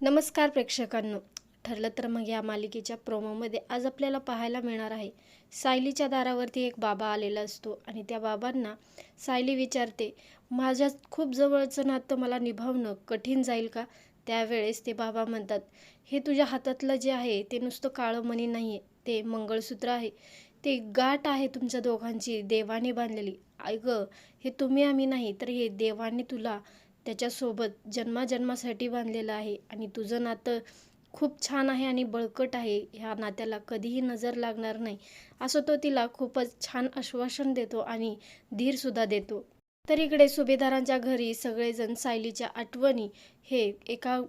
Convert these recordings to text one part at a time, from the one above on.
नमस्कार प्रेक्षकांनो. ठरलं तर मग या मालिकेच्या प्रोमोमध्ये आज आपल्याला पाहायला मिळणार आहे. सायलीच्या दारावरती एक बाबा आलेला असतो आणि त्या बाबांना सायली विचारते माझ्या खूप जवळचं नातं मला निभावणं कठीण जाईल का? त्यावेळेस ते बाबा म्हणतात हे तुझ्या हातातलं जे आहे ते नुसतं काळं मणी नाही आहे ते मंगळसूत्र आहे. ते गाठ आहे तुमच्या दोघांची देवाने बांधलेली. ऐक हे तुम्ही आम्ही नाही तर हे देवाने तुला त्याच्यासोबत जन्माजन्मासाठी बांधलेलं आहे. आणि तुझं नातं खूप छान आहे आणि बळकट आहे. ह्या नात्याला कधीही नजर लागणार नाही. असं तो तिला खूपच छान आश्वासन देतो आणि धीरसुद्धा देतो. तर इकडे सुभेदारांच्या घरी सगळेजण सायलीच्या आठवणी हे एका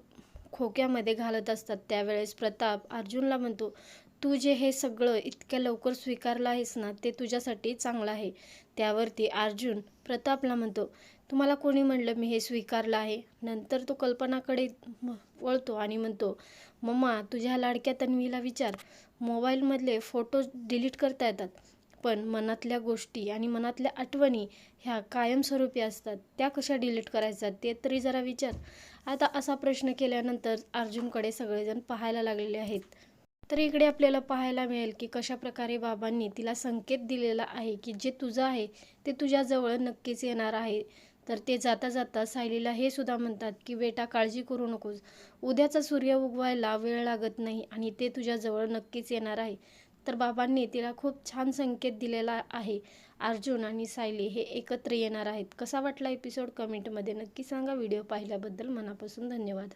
खोक्यामध्ये घालत असतात. त्यावेळेस प्रताप अर्जुनला म्हणतो तू जे हे सगळं इतक्या लवकर स्वीकारलं आहेस ना ते तुझ्यासाठी चांगलं आहे. त्यावरती अर्जुन प्रतापला म्हणतो तुम्हाला कोणी म्हणलं मी हे स्वीकारलं आहे? नंतर तो कल्पनाकडे वळतो आणि म्हणतो मम्मा तुझ्या लाडक्या तन्वीला विचार. मोबाईलमधले फोटो डिलीट करता येतात पण मनातल्या गोष्टी आणि मनातल्या आठवणी ह्या कायमस्वरूपी असतात. त्या कशा डिलीट करायच्या ते तरी जरा विचार. आता असा प्रश्न केल्यानंतर अर्जुनकडे सगळेजण पाहायला लागलेले आहेत. तर इकडे आपल्याला पाहायला मिळेल की कशा प्रकारे बाबांनी तिला संकेत दिलेला आहे की जे तुझं आहे ते तुझ्याजवळ नक्कीच येणार आहे. तर ते जाता जाता सायलीला हे सुद्धा म्हणतात की बेटा काळजी करू नकोस. उद्याचा सूर्य उगवायला वेळ लागत नाही आणि ते तुझ्याजवळ नक्कीच येणार आहे. तर बाबांनी तिला खूप छान संकेत दिलेला आहे अर्जुन आणि सायली हे एकत्र येणार आहेत. कसा वाटला एपिसोड कमेंटमध्ये नक्की सांगा. व्हिडिओ पाहिल्याबद्दल मनापासून धन्यवाद.